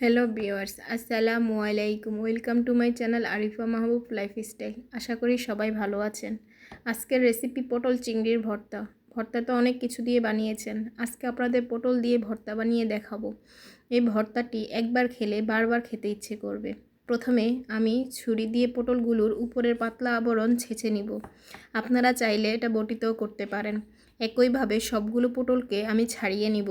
Hello viewers আসসালামু আলাইকুম welcome to my channel Arifa Mahbub lifestyle আশা করি সবাই ভালো আছেন। আজকের রেসিপি পটল চিংড়ির ভর্তা। ভর্তা তো অনেক কিছু দিয়ে বানিয়েছেন। আজকে আপনাদের পটল দিয়ে ভর্তা বানিয়ে দেখাবো। এই ভর্তাটি একবার খেলে বারবার খেতে ইচ্ছে করবে। প্রথমে আমি ছুরি দিয়ে পটলগুলোর উপরের পাতলা আবরণ ছেঁচে নিব। আপনারা চাইলে এটা বটিতেও করতে পারেন। একইভাবে সবগুলো পটলকে আমি ছাড়িয়ে নিব।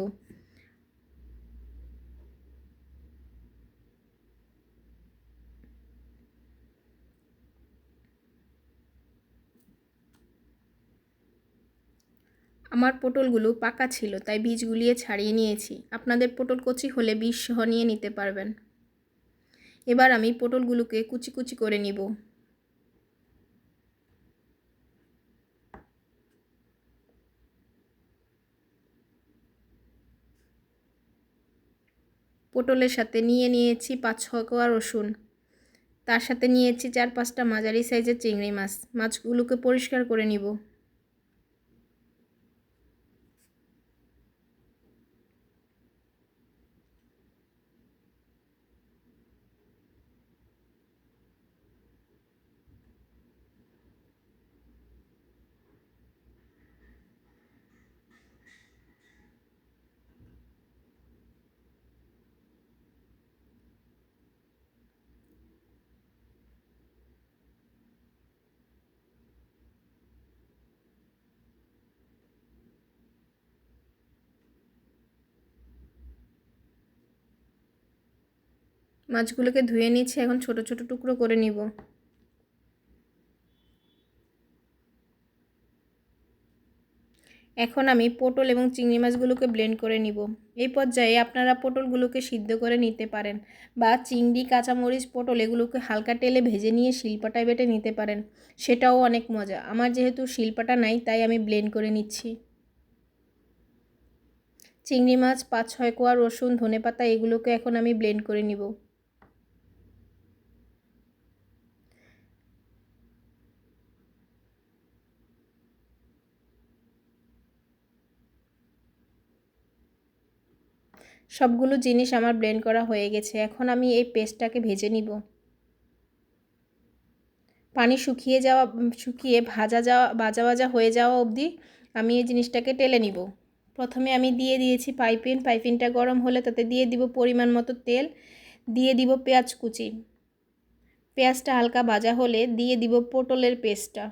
আমার পটলগুলো পাকা ছিল, তাই বীজ গুলিয়ে ছাড়িয়ে নিয়েছি। আপনাদের পটল কচি হলে বীজ সহ নিয়ে নিতে পারবেন। এবার আমি পটলগুলোকে কুচি কুচি করে নিব। পটলের সাথে নিয়ে নিয়েছি পাঁচ ছ কোয়া রসুন। তার সাথে নিয়েছি চার পাঁচটা মাঝারি সাইজের চিংড়ি মাছ। মাছগুলোকে পরিষ্কার করে নিব। মাছগুলোকে ধুয়ে নিচ্ছি, এখন ছোট ছোট টুকরো করে নিব। এখন আমি পটল এবং চিংড়ি মাছগুলোকে ব্লেন্ড করে নিব। এই পর্যায়ে আপনারা পটলগুলোকে সিদ্ধ করে নিতে পারেন বা চিংড়ি, কাঁচামরিচ পটল এগুলোকে হালকা তেলে ভেজে নিয়ে শিলপাটায় বেটে নিতে পারেন। সেটাও অনেক মজা। আমার যেহেতু শিলপাটা নাই, তাই আমি ব্লেন্ড করে নিচ্ছি। চিংড়ি মাছ পাঁচ ছয় কোয়া রসুন ধনে পাতা এগুলোকে এখন আমি ব্লেন্ড করে নিব। সবগুলো জিনিস আমার ব্লেন্ড করা হয়ে গেছে, এখন আমি এই পেস্টটাকে ভেজে নিব। পানি শুকিয়ে যাওয়া, শুকিয়ে ভাজা যাওয়া, ভাজা ভাজা হয়ে যাওয়া অবধি আমি এই জিনিসটাকে টেলে নিব। প্রথমে আমি দিয়ে দিয়েছি পাইপিন পাইপিনটা গরম হলে তাতে দিয়ে দিব পরিমাণ মতো তেল, দিয়ে দিব পেঁয়াজ কুচি। পেঁয়াজটা হালকা ভাজা হলে দিয়ে দিব পটলের পেস্টটা।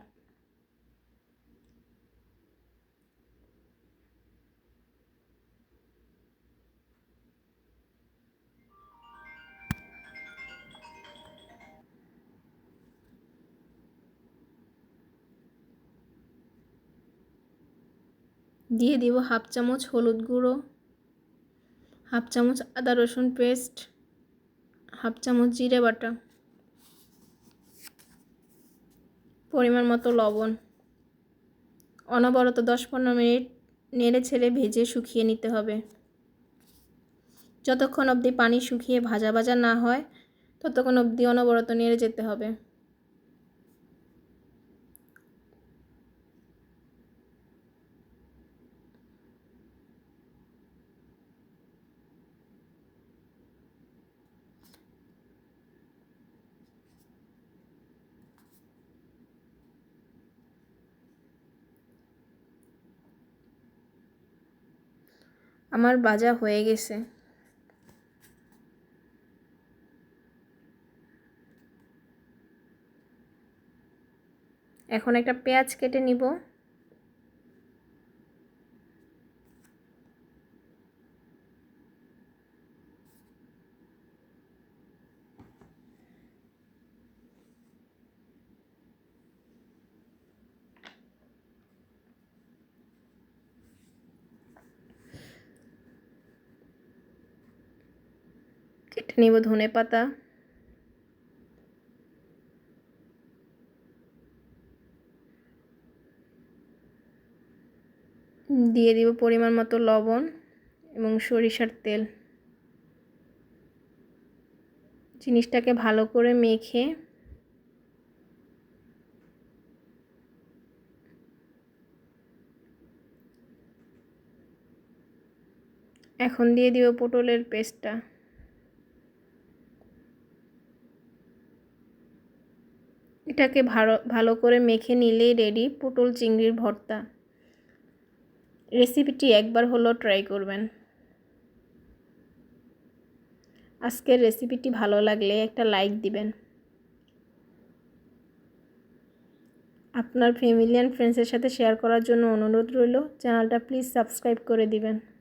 দিয়ে দিব হাফ চামচ হলুদ গুঁড়ো, হাফ চামচ আদা রসুন পেস্ট, হাফ চামচ জিরে বাটা, পরিমাণ মতো লবণ। অনবরত দশ পনেরো মিনিট নেড়ে ছেড়ে ভেজে শুকিয়ে নিতে হবে। যতক্ষণ অবধি পানি শুকিয়ে ভাজা ভাজা না হয়, ততক্ষণ অবধি অনবরত নেড়ে যেতে হবে। আমার বাজা হয়ে গেছে। এখন একটা পেঁয়াজ কেটে নিব। নিব ধনে পাতা। দিয়ে দিব পরিমাণ মতো লবণ এবং সরিষার তেল। জিনিসটাকে ভালো করে মেখে এখন দিয়ে দিব পটলের পেস্টটা। এটাকে ভালো ভালো করে মেখে নিলেই রেডি পটল চিংড়ির ভর্তা। রেসিপিটি একবার হলো ট্রাই করবেন। আজকের রেসিপিটি ভালো লাগলে একটা লাইক দিবেন। আপনার ফ্যামিলি অ্যান্ড ফ্রেন্ডসের সাথে শেয়ার করার জন্য অনুরোধ রইল। চ্যানেলটা প্লিজ সাবস্ক্রাইব করে দিবেন।